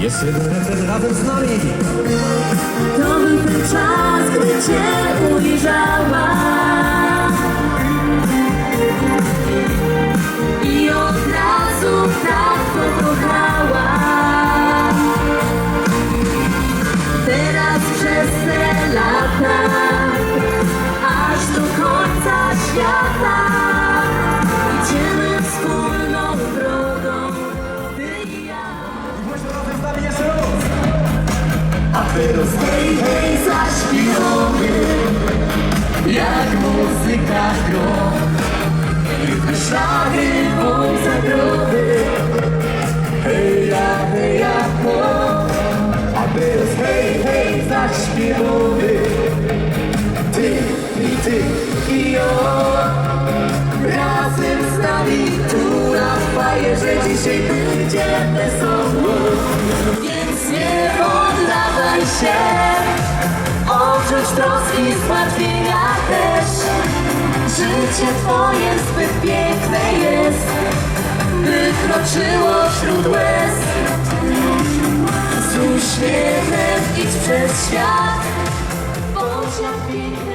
Jest jeden refren razem z nami. Hej, hej, zaśpiewamy Jak muzyka gro Rytmy szlagry, bój zagrody Hej, ja, hej, ja, ho A teraz hej, hej, zaśpiewamy. Ty i ty i ja. Razem z nami tu na fajerze Dzisiaj będzie wesoło Oprócz troski i zmartwienia też. Życie twoje zbyt piękne jest By kroczyło wśród łez. Z uśmiechem idź przez świat Bądź jak piękny